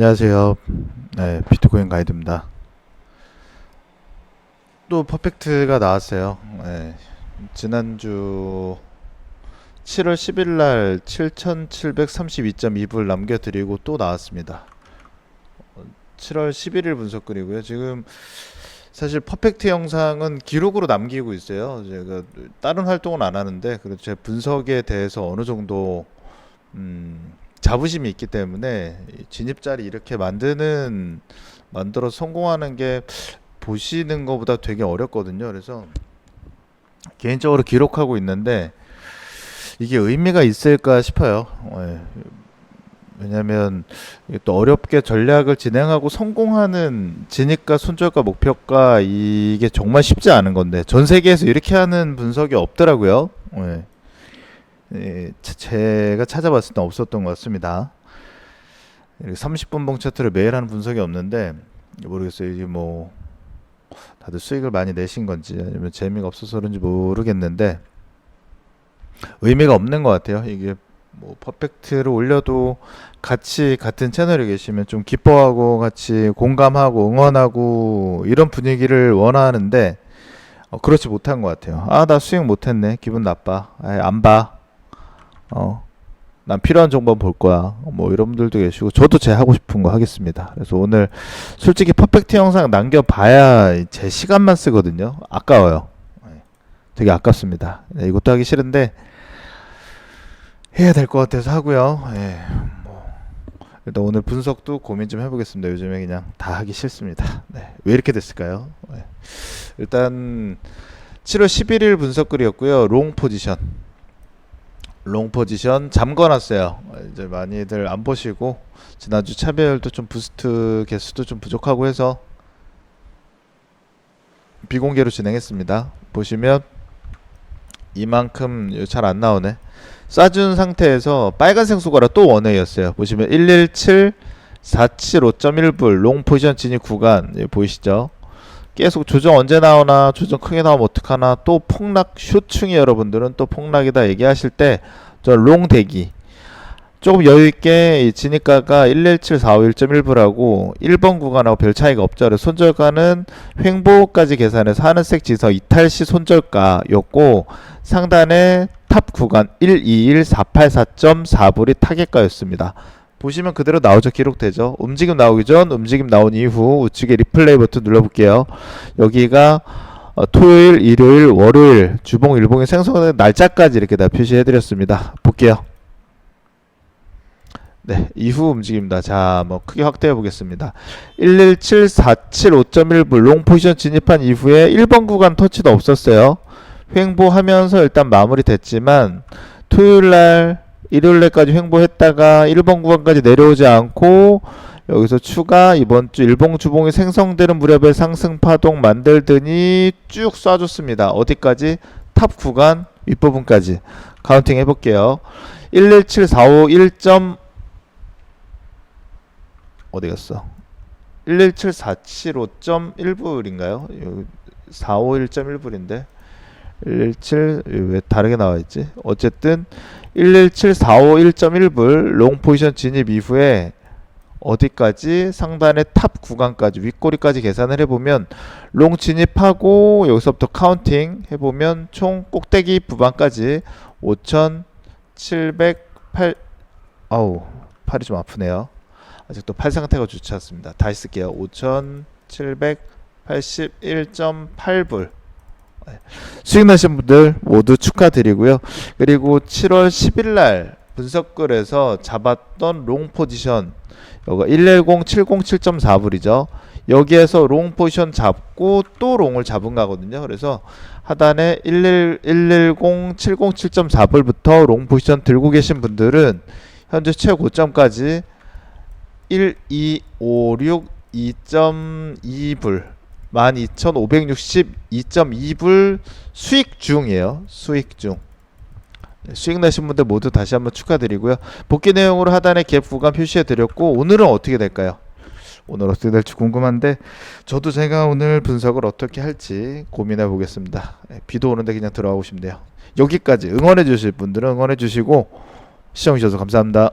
안녕하세요. 네, 비트코인 가이드입니다. 또 퍼펙트가 나왔어요. 네, 지난주 7월 10일 날 7,732.2불 남겨드리고 또 나왔습니다. 어, 7월 11일 분석글이고요. 지금 사실 퍼펙트 영상은 기록으로 남기고 있어요. 제가 다른 활동은 안 하는데 그래도 제 분석에 대해서 어느 정도 음, 자부심이 있기 때문에 이 진입자리 이렇게 만드는 만들어 성공하는 게 보시는 것보다 되게 어렵거든요. 그래서 개인적으로 기록하고 있는데 이게 의미가 있을까 싶어요. 예. 왜냐하면 또 어렵게 전략을 진행하고 성공하는 진입과 손절과 목표가 이게 정말 쉽지 않은 건데 전 세계에서 이렇게 하는 분석이 없더라고요. 예. 예, 제- 제가 찾아봤을 때 없었던 것 같습니다. 30분 봉 차트를 매일 하는 분석이 없는데 모르겠어요. 이게 뭐 다들 수익을 많이 내신 건지 아니면 재미가 없어서 그런지 모르겠는데 의미가 없는 것 같아요. 이게 뭐 퍼펙트를 올려도 같이 같은 채널에 계시면 좀 기뻐하고 같이 공감하고 응원하고 이런 분위기를 원하는데 어, 그렇지 못한 것 같아요. 아, 나 수익 못했네. 기분 나빠. 아이, 안 봐. 어, 난 필요한 정보만 볼 거야. 뭐 이런 분들도 계시고 저도 제 하고 싶은 거 하겠습니다. 그래서 오늘 솔직히 퍼펙트 영상 남겨봐야 제 시간만 쓰거든요. 아까워요. 네, 되게 아깝습니다. 네, 이것도 하기 싫은데 해야 될 것 같아서 하고요. 예, 뭐 일단 오늘 분석도 고민 좀 해보겠습니다. 요즘에 그냥 다 하기 싫습니다. 네, 왜 이렇게 됐을까요? 네. 일단 7월 11일 분석글이었고요. 롱 포지션. 롱 포지션 잠궈놨어요. 이제 많이들 안 보시고 지난주 차별도 좀 부스트 개수도 좀 부족하고 해서 비공개로 진행했습니다. 보시면 이만큼 잘 안 나오네. 쏴준 상태에서 빨간색 수가라 또 원웨이였어요. 보시면 117 475.1불 롱 포지션 진입 구간 예, 보이시죠? 계속 조정 언제 나오나 조정 크게 나오면 어떡하나 또 폭락 쇼충이 여러분들은 또 폭락이다 얘기하실 때 저 롱 대기 조금 여유 있게 이 진입가가 117451.1불하고 1번 구간하고 별 차이가 없죠. 그래서 손절가는 횡보까지 계산해서 하늘색 지서 이탈 시 손절가였고 상단에 탑 구간 121484.4불이 타겟가였습니다. 보시면 그대로 나오죠. 기록되죠. 움직임 나오기 전, 움직임 나온 이후 우측에 리플레이 버튼 눌러볼게요. 여기가 어, 토요일, 일요일, 월요일, 주봉, 일봉이 생성된 날짜까지 이렇게 다 표시해드렸습니다. 볼게요. 네, 이후 움직입니다. 자, 뭐 크게 확대해 보겠습니다. 117475.1불 롱 포지션 진입한 이후에 1번 구간 터치도 없었어요. 횡보하면서 일단 마무리됐지만 토요일 날 일요일 날까지 횡보했다가 1번 구간까지 내려오지 않고 여기서 추가 이번 주 일봉 주봉이 생성되는 무렵에 상승 파동 만들더니 쭉 쏴줬습니다. 어디까지? 탑 구간 윗부분까지 카운팅 해볼게요. 117451. 1. 어디 갔어? 117475.1불인가요? 451.1불인데 117 왜 다르게 나와 있지? 어쨌든 117451.1불 롱 포지션 진입 이후에 어디까지 상단의 탑 구간까지 윗꼬리까지 계산을 해보면 롱 진입하고 여기서부터 카운팅 해보면 총 꼭대기 부분까지 5,708 아우 팔이 좀 아프네요. 아직도 팔 상태가 좋지 않습니다. 다시 쓸게요. 5,781.8불 수익 나신 분들 모두 축하드리고요. 그리고 7월 10일 날 분석글에서 잡았던 롱 포지션 여기가 110 707.4불이죠. 여기에서 롱 포지션 잡고 또 롱을 잡은 거거든요. 그래서 하단에 110 707.4불부터 롱 포지션 들고 계신 분들은 현재 최고점까지 1256 2.2불 12,562.2불 수익 중이에요. 수익 중. 네, 수익 나신 분들 모두 다시 한번 축하드리고요. 복귀 내용으로 하단에 갭 구간 표시해 드렸고 오늘은 어떻게 될까요? 오늘 어떻게 될지 궁금한데 저도 제가 오늘 분석을 어떻게 할지 고민해 보겠습니다. 네, 비도 오는데 그냥 들어가고 싶네요. 여기까지 응원해 주실 분들은 응원해 주시고 시청해 주셔서 감사합니다.